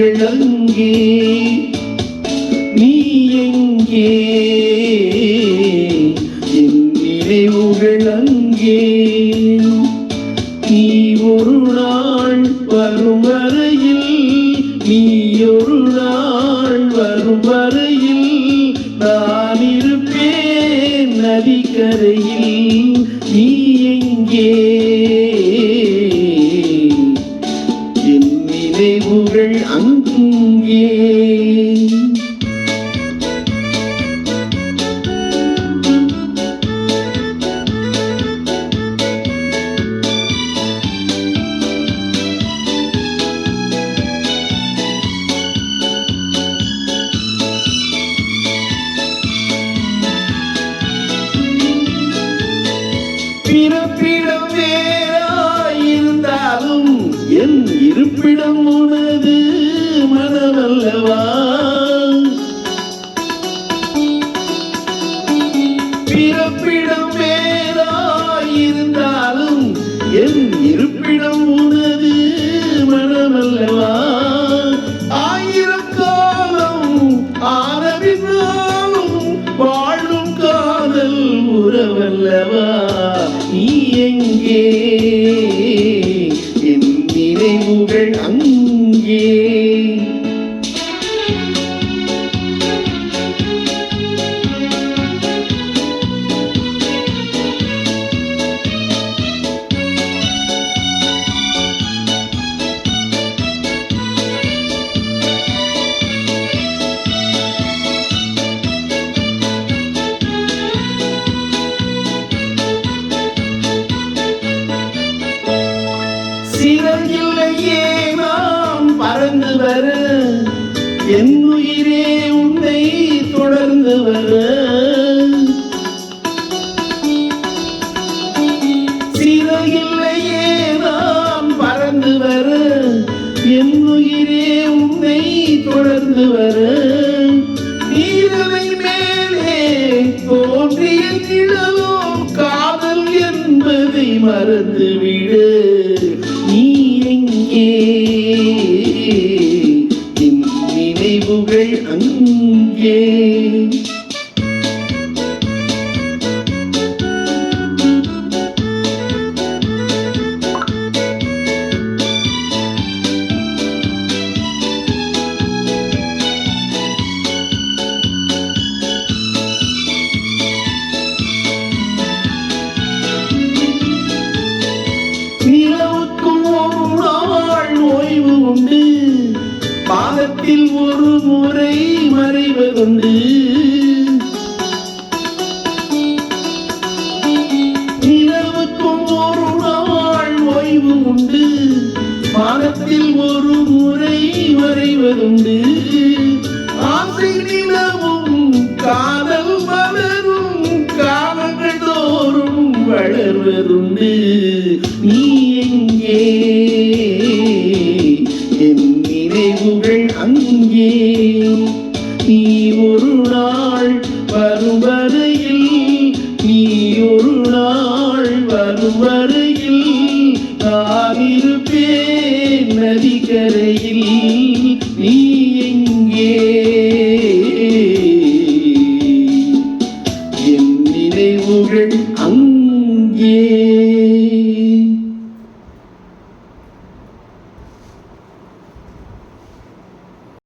நினைவுகள் அங்கே நீ எங்கே? என் நினைவுகள் அங்கே நீ ஒரு நாள் வரும் வரையில் நீ ஒரு நாள் வரும் வரையில் இருப்பிடம் வேறாயிருந்தாலும் என் இருப்பிடம் உனது மனமல்லவா? பிறப்பிடம் வேறாயிருந்தாலும் என் இருப்பிடம் உனது மனமல்லவா? ஆயிரம் காலம் ஆரம்பித்தாலும் வாழும் காதல் உறவல்லவா? அங்கே என் நினைவுகள் அங்கே. என் உயிரே உன்னை தொடர்ந்து வர. சிறகில்லையே நாம் பறந்து வர. என் உயிரே உன்னை தொடர்ந்து வர. நீரவை மேலே தோன்றிய நிழலோ காதல் என்பதை மறந்துவிடு. நீ அங்கே நிலவுக்கும் ஒரு நாள் ஓய்வு உண்டு. பாதத்தில் ஒரு முறை மறைவதுண்டு. வரும் நான் இருப்பேன் நதிக்கரையில். நீ எங்கே? என் நினைவுகள் அங்கே.